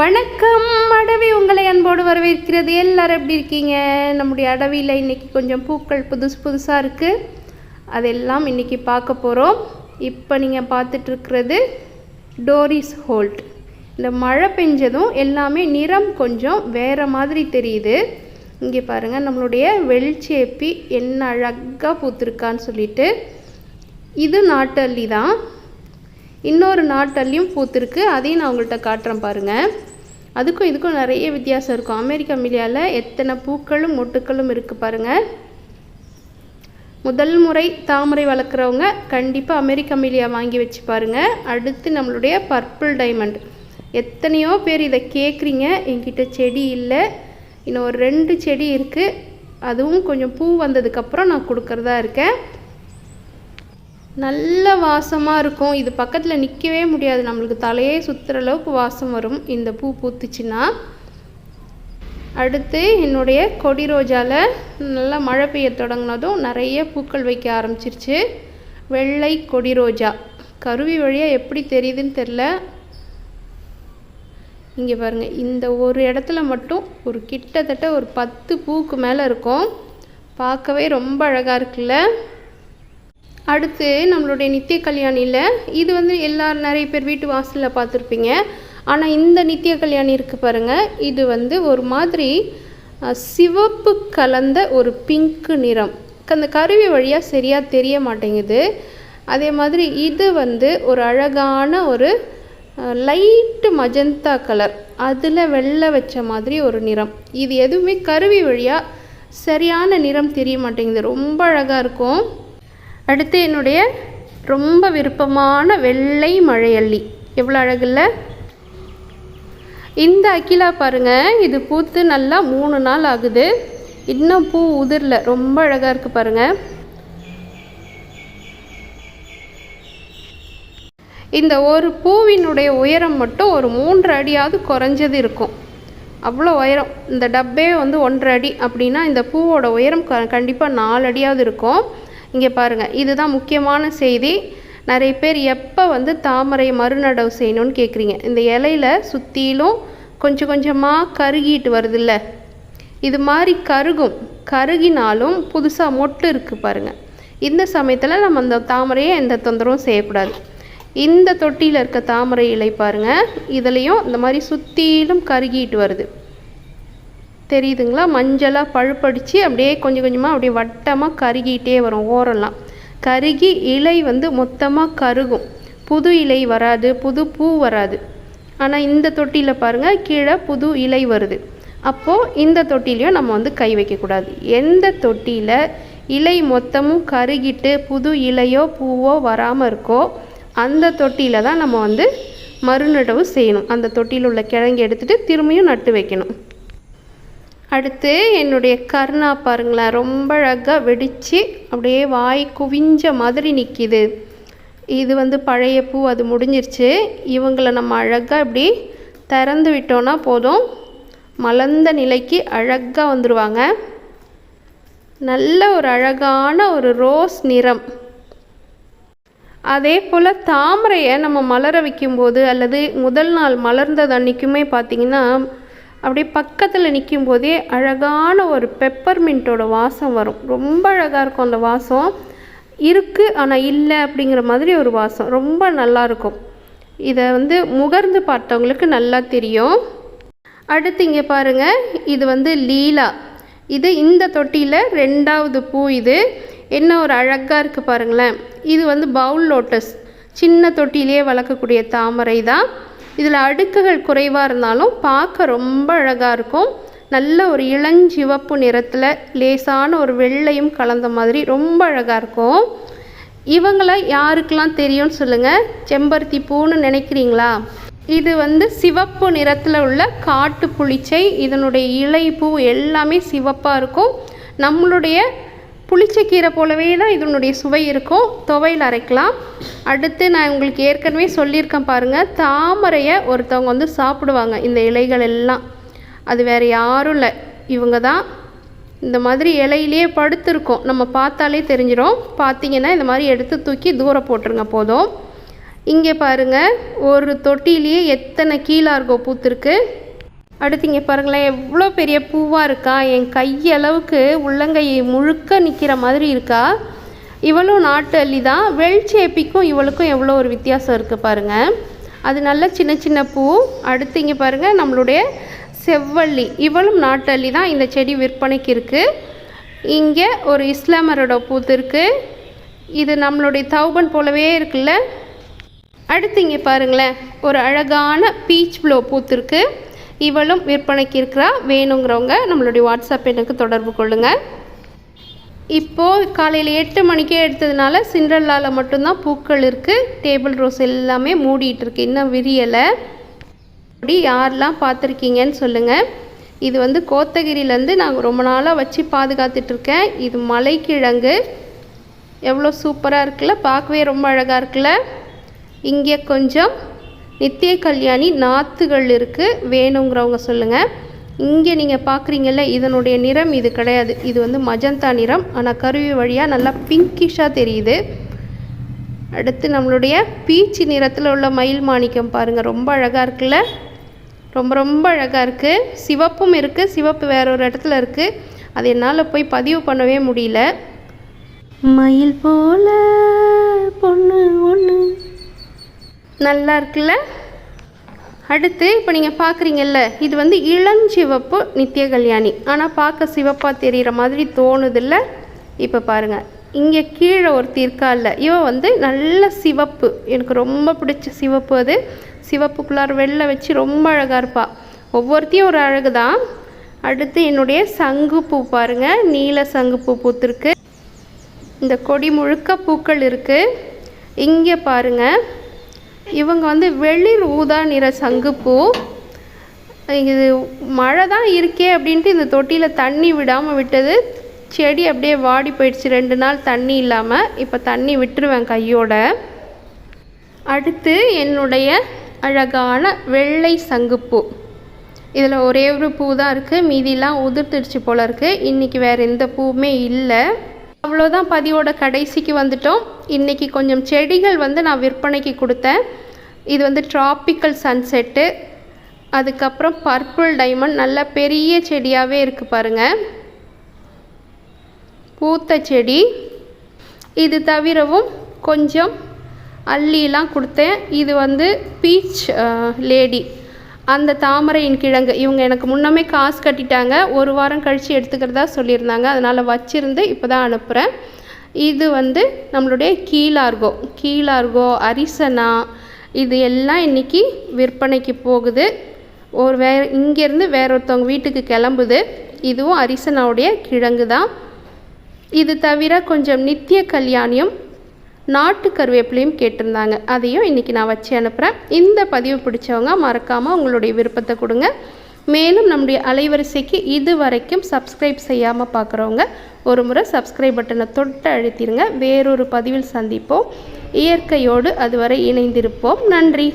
வணக்கம். அடவி உங்களை அன்போடு வரவேற்கிறது. எல்லாரும் எப்படி இருக்கீங்க? நம்முடைய அடவியில் இன்றைக்கி கொஞ்சம் பூக்கள் புதுசு புதுசாக இருக்குது அதெல்லாம் இன்றைக்கி பார்க்க போகிறோம் இப்போ நீங்கள் பார்த்துட்ருக்கிறது டோரிஸ் ஹோல்ட். இந்த மழை பெஞ்சதும் எல்லாமே நிறம் கொஞ்சம் வேறு மாதிரி தெரியுது. இங்கே பாருங்கள் நம்மளுடைய வெளிச்சேப்பி என்ன அழகாக பூத்துருக்கான்னு சொல்லிட்டு. இது நாட்டு அள்ளி தான். இன்னொரு நாட்டல்லையும் பூத்திருக்கு. அதையும் நான் உங்கள்கிட்ட காட்டுறேன் பாருங்கள் அதுக்கும் இதுக்கும் நிறைய வித்தியாசம் இருக்கும். அமெரிக்கா மிலியாவில் எத்தனை பூக்களும் மொட்டுக்களும் இருக்குது பாருங்கள் முதல் முறை தாமரை வளர்க்குறவங்க கண்டிப்பாக அமெரிக்கா மிலியா வாங்கி வச்சு பாருங்கள் அடுத்து நம்மளுடைய பர்பிள் டைமண்ட். எத்தனையோ பேர் இதை கேட்குறீங்க என்கிட்ட செடி இல்லை. இன்னும் ஒரு ரெண்டு செடி இருக்குது அதுவும் கொஞ்சம் பூ வந்ததுக்கப்புறம் நான் கொடுக்குறதா இருக்கேன். நல்ல வாசமாக இருக்கும். இது பக்கத்தில் நிற்கவே முடியாது. நம்மளுக்கு தலையே சுற்றுற அளவுக்கு வாசம் வரும். இந்த பூ பூத்துச்சுன்னா. அடுத்து என்னுடைய கொடி ரோஜாவில் நல்லா மழை பெய்ய தொடங்கினதும் நிறைய பூக்கள் வைக்க ஆரம்பிச்சிருச்சு. வெள்ளை கொடி ரோஜா. கருவி வழியாக எப்படி தெரியுதுன்னு தெரில இங்கே பாருங்கள் இந்த ஒரு இடத்துல மட்டும் ஒரு கிட்டத்தட்ட ஒரு பத்து பூக்கு மேலே இருக்கும். பார்க்கவே ரொம்ப அழகாக இருக்குல்ல. அடுத்து நம்மளுடைய நித்திய கல்யாணியில் இது வந்து எல்லோரும் நிறைய பேர் வீட்டு வாசலில் பார்த்துருப்பீங்க. ஆனால் இந்த நித்திய கல்யாணி இருக்குது பாருங்கள் இது வந்து ஒரு மாதிரி சிவப்பு கலந்த ஒரு பிங்க்கு நிறம். அந்த கருவி வழியாக சரியாக தெரிய மாட்டேங்குது. அதே மாதிரி இது வந்து ஒரு அழகான ஒரு லைட்டு மஜந்தா கலர் அதில் வெள்ளை வச்ச மாதிரி ஒரு நிறம். இது எதுவுமே கருவி வழியாக சரியான நிறம் தெரிய மாட்டேங்குது. ரொம்ப அழகாக இருக்கும். அடுத்து என்னுடைய ரொம்ப விருப்பமான வெள்ளை மழையள்ளி. எவ்வளோ அழகில்ல? இந்த அக்கிலா பாருங்க இது பூத்து நல்லா மூணு நாள் ஆகுது. இன்னும் பூ உதிரல. ரொம்ப அழகாக இருக்குது பாருங்க. இந்த ஒரு பூவினுடைய உயரம் மட்டும் ஒரு மூன்று அடியாவது குறைஞ்சது இருக்கும். அவ்வளோ உயரம். இந்த டப்பே வந்து ஒன்றரை அடி அப்படின்னா இந்த பூவோட உயரம் க கண்டிப்பாக நாலு அடியாவது இருக்கும். இங்கே பாருங்கள் இதுதான் முக்கியமான செய்தி. நிறைய பேர் எப்போ வந்து தாமரை மறுநடவு செய்யணும்னு கேட்குறீங்க இந்த இலையில சுற்றிலும் கொஞ்சம் கொஞ்சமாக கருகிட்டு வருதுல்ல. இது மாதிரி கருகும் கருகினாலும் புதுசாக மொட்டு இருக்குது பாருங்கள் இந்த சமயத்தில் நம்ம அந்த தாமரையை எந்த தொந்தரவும் செய்யக்கூடாது. இந்த தொட்டியில் இருக்க தாமரை இலை பாருங்கள் இதுலேயும் இந்த மாதிரி சுற்றிலும் கருகிட்டு வருது. தெரியுதுங்களா? மஞ்சளாக பழுப்படிச்சு அப்படியே கொஞ்சம் கொஞ்சமாக அப்படியே வட்டமாக கருகிட்டே வரும் ஓரம்லாம். கருகி இலை வந்து மொத்தமாக கருகும். புது இலை வராது புது பூ வராது. ஆனால் இந்த தொட்டியில் பாருங்கள் கீழே புது இலை வருது. அப்போது இந்த தொட்டிலையும் நம்ம வந்து கை வைக்கக்கூடாது. எந்த தொட்டியில் இலை மொத்தமும் கருகிட்டு புது இலையோ பூவோ வராமல் இருக்கோ அந்த தொட்டியில் தான் நம்ம வந்து மறுநடவு செய்யணும். அந்த தொட்டியில் உள்ள கிழங்கு எடுத்துகிட்டு திரும்பியும் நட்டு வைக்கணும். அடுத்து என்னுடைய கர்ணா பாருங்களேன் ரொம்ப அழகாக வெடித்து அப்படியே வாய் குவிஞ்ச மாதிரி நிற்கிது இது வந்து பழைய பூ அது முடிஞ்சிருச்சு. இவங்கள நம்ம அழகாக இப்படி திறந்து விட்டோன்னா போதும். மலர்ந்த நிலைக்கு அழகாக வந்துடுவாங்க நல்ல ஒரு அழகான ஒரு ரோஸ் நிறம். அதே போல் தாமரையை நம்ம மலர வைக்கும்போது அல்லது முதல் நாள் மலர்ந்தது அன்றைக்குமே பார்த்திங்கன்னா அப்படியே பக்கத்தில் நிற்கும் போதே அழகான ஒரு பெப்பர்மின்ட்டோட வாசம் வரும். ரொம்ப அழகாக இருக்கும் அந்த வாசம். இருக்குது ஆனால் இல்லை அப்படிங்கிற மாதிரி ஒரு வாசம். ரொம்ப நல்லா இருக்கும். இதை வந்து முகர்ந்து பார்த்தவங்களுக்கு நல்லா தெரியும். அடுத்து இங்கே பாருங்கள் இது வந்து லீலா. இது இந்த தொட்டியில் ரெண்டாவது பூ இது. என்ன ஒரு அழகாக இருக்குது பாருங்களேன். இது வந்து பவுல் லோட்டஸ். சின்ன தொட்டிலேயே வளர்க்கக்கூடிய தாமரை தான் இதில் அடுக்குகள் குறைவாக இருந்தாலும் பார்க்க ரொம்ப அழகாக இருக்கும். நல்ல ஒரு இளஞ்சிவப்பு நிறத்தில் லேசான ஒரு வெள்ளையும் கலந்த மாதிரி ரொம்ப அழகாக இருக்கும். இவங்களை யாருக்கெல்லாம் தெரியும்னு சொல்லுங்கள் செம்பருத்தி பூன்னு நினைக்கிறீங்களா? இது வந்து சிவப்பு நிறத்தில் உள்ள காட்டு புளிச்சை இதனுடைய இலை பூ எல்லாமே சிவப்பாக இருக்கும். நம்மளுடைய புளிச்சக்கீரை போலவே தான் இதனுடைய சுவை இருக்கும். துவையில் அரைக்கலாம். அடுத்து நான் உங்களுக்கு ஏற்கனவே சொல்லியிருக்கேன் பாருங்கள் தாமரையை ஒருத்தவங்க வந்து சாப்பிடுவாங்க இந்த இலைகள் எல்லாம். அது வேறு யாரும் இல்லை. இவங்க தான் இந்த மாதிரி இலையிலேயே படுத்துருக்கோம். நம்ம பார்த்தாலே தெரிஞ்சிடும் பார்த்தீங்கன்னா இந்த மாதிரி எடுத்து தூக்கி தூரம் போட்டுருங்க போதும். இங்கே பாருங்கள் ஒரு தொட்டிலேயே எத்தனை கீழார்கோ பூத்துருக்கு. அடுத்து இங்கே பாருங்களேன் எவ்வளோ பெரிய பூவாக இருக்கா? என் கையளவுக்கு உள்ளங்கை முழுக்க நிற்கிற மாதிரி இருக்கா? இவளும் நாட்டு அள்ளி தான் வெள்சேப்பிக்கும் இவளுக்கும் எவ்வளோ ஒரு வித்தியாசம் இருக்குது பாருங்கள் அது நல்ல சின்ன சின்ன பூ. அடுத்து இங்கே பாருங்கள் நம்மளுடைய செவ்வள்ளி. இவளும் நாட்டு அள்ளி தான் இந்த செடி விற்பனைக்கு இருக்குது இங்கே ஒரு இஸ்லாமரோட பூத்து இருக்குது இது நம்மளுடைய தௌபன் போலவே இருக்குல்ல. அடுத்து இங்கே பாருங்களேன் ஒரு அழகான பீச் ப்ளோ பூத்திருக்கு இவளும் விற்பனைக்கு இருக்கிறா வேணுங்கிறவங்க நம்மளுடைய வாட்ஸ்அப் எண்ணுக்கு தொடர்பு கொள்ளுங்கள் இப்போது காலையில் எட்டு மணிக்கே எடுத்ததுனால சிண்ட்ரல்லாவில் மட்டும்தான் பூக்கள் இருக்குது டேபிள் ரோஸ் எல்லாமே மூடிட்டு இருக்கு இன்னும் விரியலை. அப்படி யாரெல்லாம் பார்த்துருக்கீங்கன்னு சொல்லுங்கள் இது வந்து கோத்தகிரிலேருந்து நாங்கள் ரொம்ப நாளாக வச்சு பாதுகாத்துட்ருக்கேன் இது மலைக்கிழங்கு. எவ்வளோ சூப்பராக இருக்குல்ல பார்க்கவே ரொம்ப அழகாக இருக்குல்ல. இங்கே கொஞ்சம் நித்திய கல்யாணி நாற்றுகள் இருக்குது வேணுங்கிறவங்க சொல்லுங்கள் இங்கே நீங்கள் பார்க்குறீங்கல்ல இதனுடைய நிறம் இது கிடையாது. இது வந்து மஜந்தா நிறம். ஆனால் கருவி வழியாக நல்லா பிங்கிஷாக தெரியுது. அடுத்து நம்மளுடைய பீச்சு நிறத்தில் உள்ள மயில் மாணிக்கம் பாருங்கள் ரொம்ப அழகாக இருக்குல்ல? ரொம்ப ரொம்ப அழகாக இருக்குது சிவப்பும் இருக்குது சிவப்பு வேற ஒரு இடத்துல இருக்குது அது என்னால் போய் பதிவு பண்ணவே முடியல. மயில் போல பொண்ணு ஒன்று நல்லா இருக்குல்ல அடுத்து இப்போ நீங்கள் பார்க்குறீங்கல்ல இது வந்து இளஞ்சிவப்பு நித்திய கல்யாணி. ஆனால் பார்க்க சிவப்பாக தெரிகிற மாதிரி தோணுதில்ல? இப்போ பாருங்கள் இங்கே கீழே ஒருத்தி இருக்கா இல்லை இவ வந்து நல்ல சிவப்பு. எனக்கு ரொம்ப பிடிச்ச சிவப்பு அது. சிவப்புக்குள்ளார் வெள்ளை வச்சு ரொம்ப அழகாக இருப்பாள் ஒவ்வொருத்தையும் ஒரு அழகு தான் அடுத்து என்னுடைய சங்குப்பூ பாருங்கள் நீல சங்குப்பூ பூத்திருக்கு. இந்த கொடி முழுக்க பூக்கள் இருக்குது இங்கே பாருங்கள் இவங்க வந்து வெளிர் ஊதா நிற சங்குப்பூ இது மழை தான் இருக்கே அப்படின்ட்டு இந்த தொட்டியில் தண்ணி விடாமல் விட்டது. செடி அப்படியே வாடி போயிடுச்சு. ரெண்டு நாள் தண்ணி இல்லாமல் இப்போ தண்ணி விட்டுருவேன் கையோட. அடுத்து என்னுடைய அழகான வெள்ளை சங்குப்பூ இதில் ஒரே ஒரு பூ தான் இருக்குது மீதிலாம் உதிர்த்துடுச்சு போல இருக்குது இன்றைக்கி வேறு எந்த பூவுமே இல்லை. அவ்வளோதான் பதிவோட கடைசிக்கு வந்துட்டோம். இன்றைக்கி கொஞ்சம் செடிகள் வந்து நான் விற்பனைக்கு கொடுத்தேன். இது வந்து ட்ராபிக்கல் சன்செட்டு அதுக்கப்புறம் பர்பிள் டைமண்ட் நல்ல பெரிய செடியாகவே இருக்குது பாருங்கள் பூத்த செடி. இது தவிரவும் கொஞ்சம் அல்லிலாம் கொடுத்தேன். இது வந்து பீச் லேடி uh, அந்த தாமரையின் கிழங்கு. இவங்க எனக்கு முன்னமே காசு கட்டிட்டாங்க. ஒரு வாரம் கழித்து எடுத்துக்கிறதா சொல்லியிருந்தாங்க. அதனால் வச்சுருந்து இப்போ தான் அனுப்புகிறேன் இது வந்து நம்மளுடைய கீழார்கோ. கீழார்கோ அரிசனா இது எல்லாம் இன்றைக்கி விற்பனைக்கு போகுது. ஒரு வே இங்கேருந்து வேற ஒருத்தவங்க வீட்டுக்கு கிளம்புது. இதுவும் அரிசனாவுடைய கிழங்கு தான் இது தவிர கொஞ்சம் நித்திய கல்யாணியும் நாட்டு கருவேப்பிலையும் கேட்டிருந்தாங்க. அதையும் இன்றைக்கி நான் வச்சு அனுப்புகிறேன் இந்த பதிவு பிடிச்சவங்க மறக்காமல் உங்களுடைய விருப்பத்தை கொடுங்க. மேலும் நம்முடைய அலைவரிசைக்கு இது வரைக்கும் சப்ஸ்கிரைப் செய்யாமல் பார்க்குறவங்க ஒரு முறை சப்ஸ்கிரைப் பட்டனை தொட்டு அழுத்திடுங்க வேறொரு பதிவில் சந்திப்போம். இயற்கையோடு அதுவரை இணைந்திருப்போம். நன்றி.